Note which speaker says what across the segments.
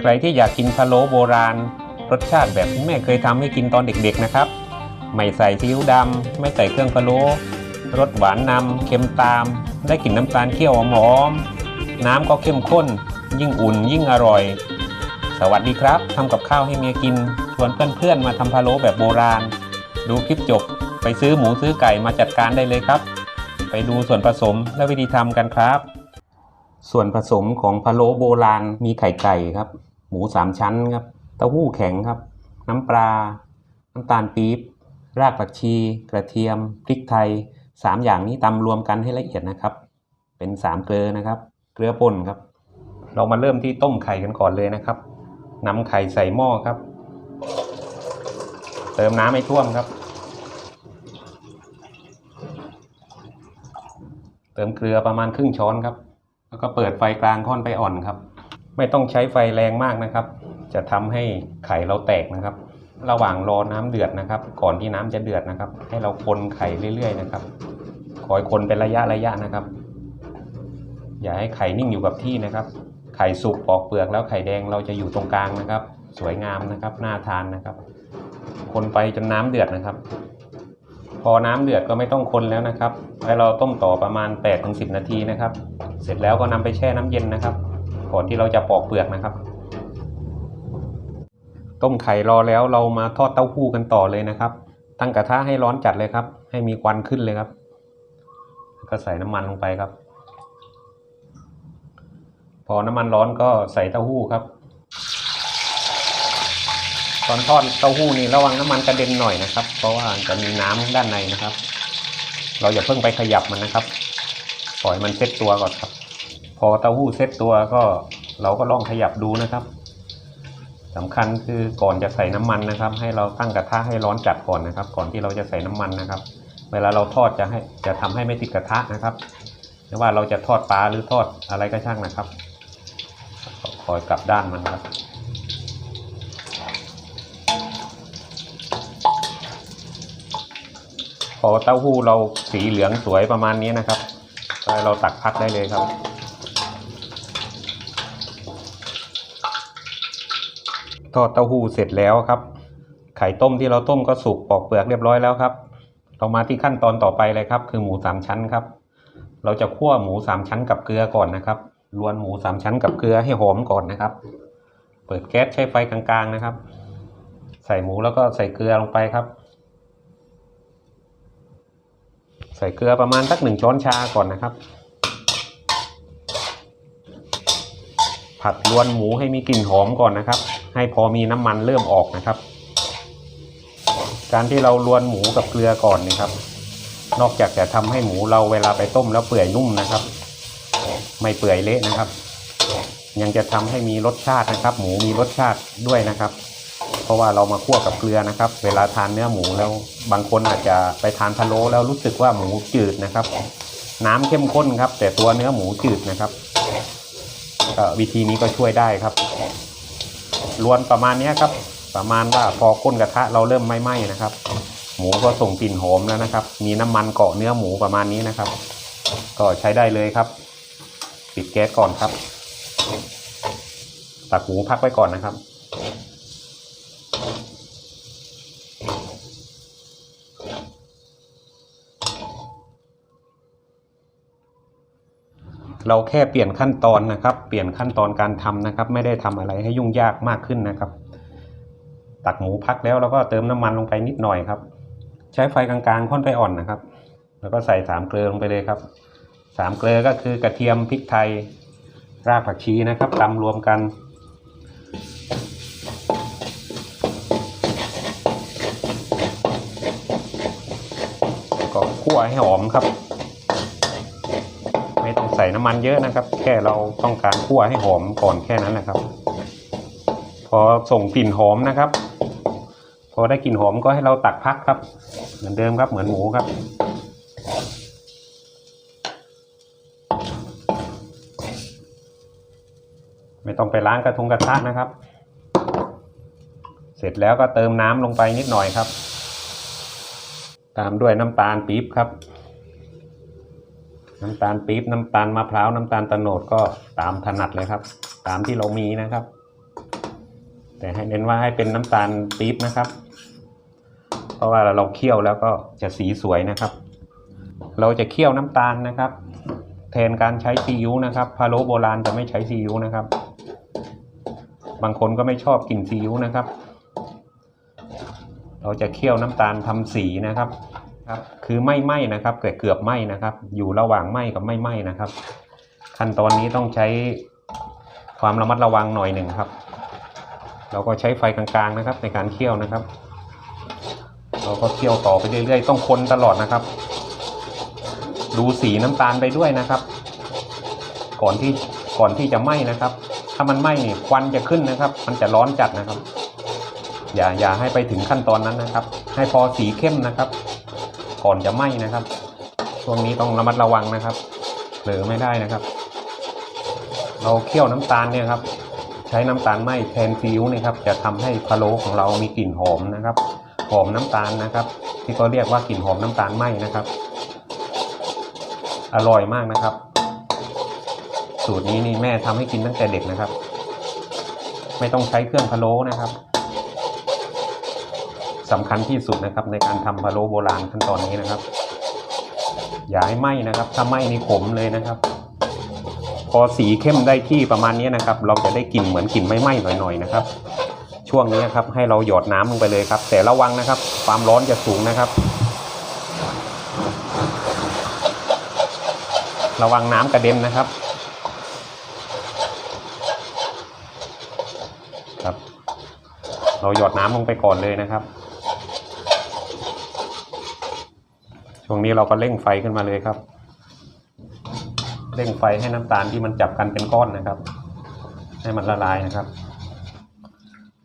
Speaker 1: ใครที่อยากกินพะโล้โบราณ รสชาติแบบที่แม่เคยทำให้กินตอนเด็กๆนะครับ ไม่ใส่ซีอิ๊วดำไม่ใส่เครื่องพะโล้รสหวานนำเค็มตาม ได้กลิ่นน้ำตาลเคี่ยวหอมๆน้ำก็เข้มข้น ยิ่งอุ่นยิ่งอร่อย สวัสดีครับทำกับข้าวให้เมียกิน ชวนเพื่อนๆมาทำพะโล้แบบโบราณ ดูคลิปจบ ไปซื้อหมูซื้อไก่มาจัดการได้เลยครับ ไปดูส่วนผสมและวิธีทำกันครับ ส่วนผสมของพะโล้โบราณมีไข่ไก่ครับ หมูสามชั้นครับ เต้าหู้แข็งครับ น้ำปลา น้ำตาลปี๊บ รากผักชี กระเทียม พริกไทยสามอย่างนี้ตำรวมกันให้ละเอียดนะครับ เป็นสามเกลือนะครับ เกลือป่นครับ เรามาเริ่มที่ต้มไข่กันก่อนเลยนะครับนำไข่ใส่หม้อครับ เติมน้ำให้ท่วมครับ เติมเกลือประมาณครึ่งช้อนครับ แล้วก็เปิดไฟกลางค่อนไปอ่อนครับ ไม่ต้องใช้ไฟแรงมากนะครับ จะทำให้ไข่เราแตกนะครับ ระหว่างรอน้ำเดือดนะครับ ก่อนที่น้ำจะเดือดนะครับ ให้เราคนไข่เรื่อยๆนะครับคอยคนเป็นระยะระยะนะครับ อย่าให้ไข่นิ่งอยู่กับที่นะครับ ไข่สุกปอกเปลือกแล้วไข่แดงเราจะอยู่ตรงกลางนะครับ สวยงามนะครับน่าทานนะครับ คนไปจนน้ำเดือดนะครับ พอน้ำเดือดก็ไม่ต้องคนแล้วนะครับ ให้เราต้มต่อประมาณ8-10 นาทีนะครับ เสร็จแล้วก็นำไปแช่น้ำเย็นนะครับ ก่อนที่เราจะปอกเปลือกนะครับ ต้มไข่รอแล้วเรามาทอดเต้าหู้กันต่อเลยนะครับ ตั้งกระทะให้ร้อนจัดเลยครับ ให้มีควันขึ้นเลยครับ ก็ใส่น้ำมันลงไปครับ พอน้ำมันร้อนก็ใส่เต้าหู้ครับ ตอนทอดเต้าหู้นี่ระวังน้ำมันกระเด็นหน่อยนะครับ เพราะว่าจะมีน้ำด้านในนะครับ เราอย่าเพิ่งไปขยับมันนะครับ ปล่อยมันเซ็ตตัวก่อนครับ พอเต้าหู้เซ็ตตัวก็เราก็ลองขยับดูนะครับสำคัญคือก่อนจะใส่น้ำมันนะครับ ให้เราตั้งกระทะให้ร้อนจัดก่อนนะครับ ก่อนที่เราจะใส่น้ำมันนะครับ เวลาเราทอดจะให้จะทำให้ไม่ติดกระทะนะครับไม่ว่าเราจะทอดปลาหรือทอดอะไรก็ช่างนะครับคอยกลับด้านมันครับพอเต้าหู้เราสีเหลืองสวยประมาณนี้นะครับ เราตักพักได้เลยครับทอดเต้าหู้เสร็จแล้วครับ ไข่ต้มที่เราต้มก็สุกปอกเปลือกเรียบร้อยแล้วครับ เรามาที่ขั้นตอนต่อไปเลยครับ คือหมูสามชั้นครับ เราจะคั่วหมูสามชั้นกับเกลือก่อนนะครับรวนหมูสามชั้นกับเกลือให้หอมก่อนนะครับ เปิดแก๊สใช้ไฟกลางๆนะครับ ใส่หมูแล้วก็ใส่เกลือลงไปครับ ใส่เกลือประมาณสักหนึ่งช้อนชาก่อนนะครับ ผัดรวนหมูให้มีกลิ่นหอมก่อนนะครับ ให้พอมีน้ำมันเริ่มออกนะครับ การที่เรารวนหมูกับเกลือก่อนนี่ครับ นอกจากจะทำให้หมูเราเวลาไปต้มแล้วเปื่อยนุ่มนะครับ ไม่เปื่อยเละนะครับ ยังจะทำให้มีรสชาตินะครับ หมูมีรสชาติด้วยนะครับ เพราะว่าเรามาคั่วกับเกลือนะครับ เวลาทานเนื้อหมูแล้วบางคนอาจจะไปทานพะโล้แล้วรู้สึกว่าหมูจืดนะครับ น้ำเข้มข้นครับ แต่ตัวเนื้อหมูจืดนะครับก็วิธีนี้ก็ช่วยได้ครับรวนประมาณนี้ครับ ประมาณว่าพอก้นกระทะเราเริ่มไม่ไหม้นะครับ หมูก็ส่งกลิ่นหอมแล้วนะครับ มีน้ำมันเกาะเนื้อหมูประมาณนี้นะครับ ก็ใช้ได้เลยครับ ปิดแก๊สก่อนครับตักหมูพักไว้ก่อนนะครับ เราแค่เปลี่ยนขั้นตอนนะครับ เปลี่ยนขั้นตอนการทำนะครับ ไม่ได้ทำอะไรให้ยุ่งยากมากขึ้นนะครับ ตักหมูพักแล้วเราก็เติมน้ำมันลงไปนิดหน่อยครับ ใช้ไฟกลางๆค่อนไปอ่อนนะครับ แล้วก็ใส่สามเกลือลงไปเลยครับสามเกลือก็คือกระเทียมพริกไทยรากผักชีนะครับตำรวมกัน ก็คั่วให้หอมครับ ส่น้ำมันเยอะนะครับ แค่เราต้องการคั่วให้หอมก่อนแค่นั้นแหละครับ พอส่งกลิ่นหอมนะครับ พอได้กลิ่นหอมก็ให้เราตักพักครับ เหมือนเดิมครับเหมือนหมูครับไม่ต้องไปล้างกระทงกระทะนะครับ เสร็จแล้วก็เติมน้ำลงไปนิดหน่อยครับ ตามด้วยน้ำตาลปี๊บครับ น้ำตาลปี๊บน้ำตาลมะพร้าวน้ำตาลตะโนดก็ตามถนัดเลยครับ ตามที่เรามีนะครับ แต่ให้เน้นว่าให้เป็นน้ำตาลปี๊บนะครับ เพราะว่าเราเคี่ยวแล้วก็จะสีสวยนะครับ เราจะเคี่ยวน้ำตาลนะครับ แทนการใช้ซีอิ๊วนะครับพะโลโบราณจะไม่ใช้ซีอิ๊วนะครับ บางคนก็ไม่ชอบกลิ่นซีอิ๊วนะครับ เราจะเคี่ยวน้ำตาลทำสีนะครับ ครับคือไม่ไหม้นะครับเกือบเกือบไหม้นะครับ อยู่ระหว่างไหม้กับไม่ไหม้นะครับ ขั้นตอนนี้ต้องใช้ความระมัดระวังหน่อยหนึ่งครับ เราก็ใช้ไฟกลางๆนะครับ ในการเคี่ยวนะครับ เราก็เคี่ยวต่อไปเรื่อยๆ ต้องคนตลอดนะครับ ดูสีน้ำตาลไปด้วยนะครับ ก่อนที่ก่อนที่จะไหม้นะครับ ถ้ามันไหม้นี่ควันจะขึ้นนะครับ มันจะร้อนจัดนะครับ อย่าอย่าให้ไปถึงขั้นตอนนั้นนะครับ ให้พอสีเข้มนะครับ ก่อนจะไหม้นะครับ ช่วงนี้ต้องระมัดระวังนะครับเผลอไม่ได้นะครับ เราเคี่ยวน้ำตาลเนี่ยครับ ใช้น้ำตาลไหม้แทนซีอิ๊วเนะครับ จะทำให้พะโล้ของเรามีกลิ่นหอมนะครับ หอมน้ำตาลนะครับ ที่เขาเรียกว่ากลิ่นหอมน้ำตาลไหม้นะครับ อร่อยมากนะครับ สูตรนี้นี่แม่ทำให้กินตั้งแต่เด็กนะครับ ไม่ต้องใช้เครื่องพะโล้นะครับ สำคัญที่สุดนะครับ ในการทำพะโล้โบราณขั้นตอนนี้นะครับ อย่าให้ไหม้นะครับ ถ้าไหม้นี่ขมเลยนะครับ พอสีเข้มได้ที่ประมาณนี้นะครับ เราจะได้กลิ่นเหมือนกลิ่นไม่ไหม้หน่อยๆนะครับ ช่วงนี้ครับให้เราหยอดน้ำลงไปเลยครับ แต่ระวังนะครับ ความร้อนจะสูงนะครับ ระวังน้ำกระเด็นนะครับครับ เราหยอดน้ำลงไปก่อนเลยนะครับ ช่วงนี้เราก็เร่งไฟขึ้นมาเลยครับ เร่งไฟให้น้ำตาลที่มันจับกันเป็นก้อนนะครับ ให้มันละลายนะครับ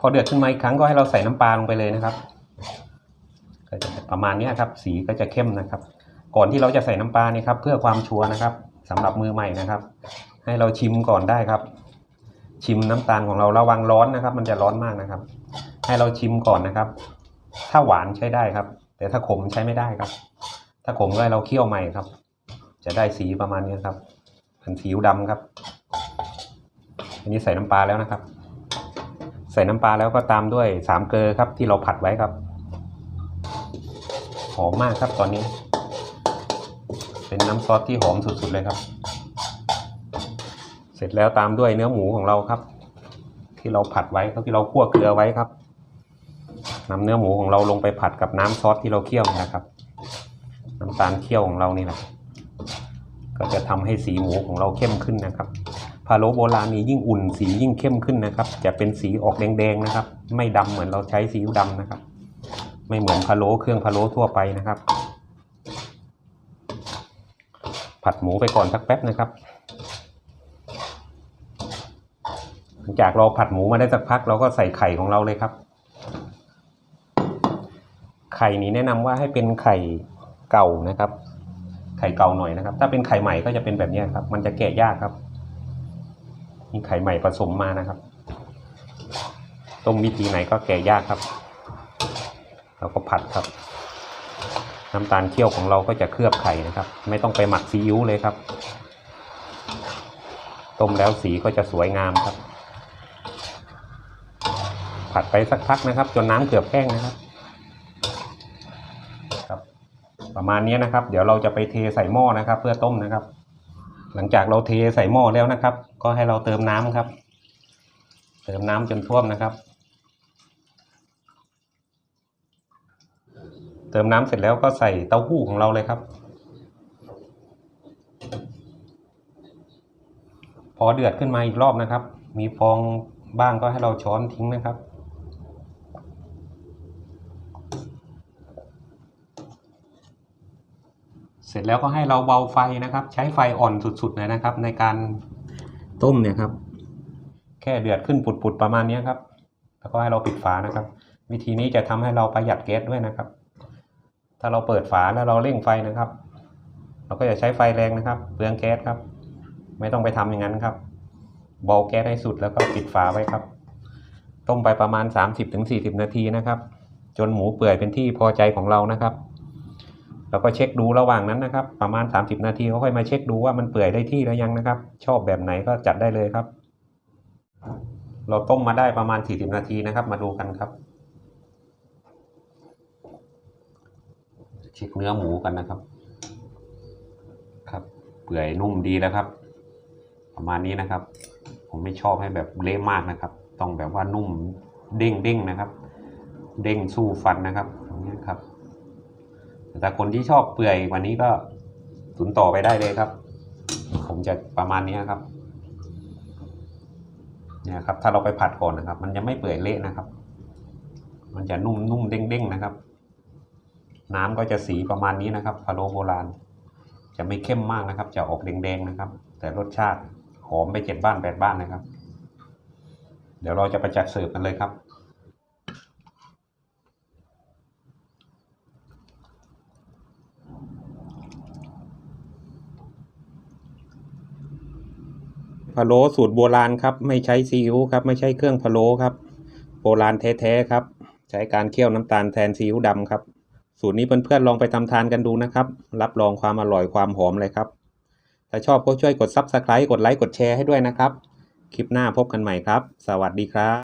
Speaker 1: พอเดือดขึ้นมาอีกครั้งก็ให้เราใส่น้ำปลาลงไปเลยนะครับก็จะประมาณนี้ครับ สีก็จะเข้มนะครับ ก่อนที่เราจะใส่น้ำปลานี่ครับ เพื่อความชัวร์นะครับสำหรับมือใหม่นะครับ ให้เราชิมก่อนได้ครับ ชิมน้ำตาลของเราระวังร้อนนะครับ มันจะร้อนมากนะครับ ให้เราชิมก่อนนะครับ ถ้าหวานใช้ได้ครับ แต่ถ้าขมใช้ไม่ได้ครับ ถ้าขมก็ให้เราเคี่ยวใหม่ครับ จะได้สีประมาณนี้ครับเป็นสีอิ๊วดำครับ อันนี้ใส่น้ำปลาแล้วนะครับ ใส่น้ำปลาแล้วก็ตามด้วยสามเกลือครับ ที่เราผัดไว้ครับหอมมากครับตอนนี้ เป็นน้ำซอสที่หอมสุดๆเลยครับ เสร็จแล้วตามด้วยเนื้อหมูของเราครับ ที่เราผัดไว้ครับที่เราคั่วเกลือไว้ครับนำเนื้อหมูของเราลงไปผัดกับน้ำซอสที่เราเคี่ยวนะครับ น้ำตาลเคี่ยวของเรานี่แหละก็จะทำให้สีหมูของเราเข้มขึ้นนะครับพะโลโบราณนี้ยิ่งอุ่นสียิ่งเข้มขึ้นนะครับ จะเป็นสีออกแดงๆนะครับ ไม่ดำเหมือนเราใช้ซีอิ๊วดำนะครับ ไม่เหมือนพะโลเครื่องพะโลทั่วไปนะครับ ผัดหมูไปก่อนสักแป๊บนะครับหลังจากเราผัดหมูมาได้สักพักเราก็ใส่ไข่ของเราเลยครับ ไข่นี้แนะนำว่าให้เป็นไข่ เก่านะครับ ไข่เก่าหน่อยนะครับ ถ้าเป็นไข่ใหม่ก็จะเป็นแบบนี้ครับ มันจะแกะยากครับมีไข่ใหม่ผสมมานะครับต้มวิธีไหนก็แกะยากครับเราก็ผัดครับ น้ำตาลเคี่ยวของเราก็จะเคลือบไข่นะครับ ไม่ต้องไปหมักซีอิ๊วเลยครับ ต้มแล้วสีก็จะสวยงามครับ ผัดไปสักพักนะครับ จนน้ำเกือบแห้งนะครับ ประมาณนี้นะครับ เดี๋ยวเราจะไปเทใส่หม้อนะครับ เพื่อต้มนะครับ หลังจากเราเทใส่หม้อแล้วนะครับ ก็ให้เราเติมน้ำครับ เติมน้ำจนท่วมนะครับ เติมน้ำเสร็จแล้วก็ใส่เต้าหู้ของเราเลยครับ พอเดือดขึ้นมาอีกรอบนะครับ มีฟองบ้างก็ให้เราช้อนทิ้งนะครับ เส ร็จแล้วก็ให้เราเบาไฟนะครับ ใช้ไฟอ่อนสุดๆเลยนะครับ ในการต้มเนี่ยครับ แค่เดือดขึ้นปุดๆประมาณนี้ครับ แล้วก็ให้เราปิดฝานะครับ วิธีนี้จะทำให้เราประหยัดแก๊สด้วยนะครับ ถ้าเราเปิดฝาแล้วเราเร่งไฟนะครับ เราก็จะใช้ไฟแรงนะครับเปลืองแก๊สครับ ไม่ต้องไปทำอย่างนั้นครับเบาแก๊สให้สุดแล้วก็ปิดฝาไว้ครับ ต้มไปประมาณ 30-40 นาทีนะครับ จนหมูเปื่อยเป็นที่พอใจของเรานะครับ เราก็เช็คดูระหว่างนั้นนะครับ ประมาณ 30 นาทีก็ค่อยมาเช็คดูว่ามันเปื่อยได้ที่แล้วยังนะครับ ชอบแบบไหนก็จัดได้เลยครับ เราต้มมาได้ประมาณ 40 นาทีนะครับ มาดูกันครับเช็คเนื้อหมูกันนะครับ ครับ เปื่อยนุ่มดีแล้วครับ ประมาณนี้นะครับ ผมไม่ชอบให้แบบเละมากนะครับ ต้องแบบว่านุ่มเด้งเด้งนะครับ เด้งสู้ฟันนะครับอย่างนี้ครับ แต่คนที่ชอบเปื่อยว่านี้ก็ตุนต่อไปได้เลยครับ ผมจะประมาณนี้ครับ เนี่ยครับ ถ้าเราไปผัดก่อนนะครับ มันจะไม่เปื่อยเละนะครับ มันจะนุ่มนุ่มเด้งเด้งๆนะครับ น้ำก็จะสีประมาณนี้นะครับพะโล้โบราณ จะไม่เข้มมากนะครับ จะออกแดงๆนะครับ แต่รสชาติหอมไปเจ็ดบ้านแปดบ้านนะครับ เดี๋ยวเราจะไปจัดเสิร์ฟกันเลยครับ พะโล้สูตรโบราณครับไม่ใช้ซีอิ๊วครับไม่ใช่เครื่องพะโล้ครับโบราณแท้ๆครับใช้การเคี่ยวน้ำตาลแทนซีอิ๊วดำครับ สูตรนี้เพื่อนๆลองไปทำทานกันดูนะครับ รับรองความอร่อยความหอมเลยครับถ้าชอบก็ช่วยกดซับสไครต์กดไลค์กดแชร์ให้ด้วยนะครับ คลิปหน้าพบกันใหม่ครับ สวัสดีครับ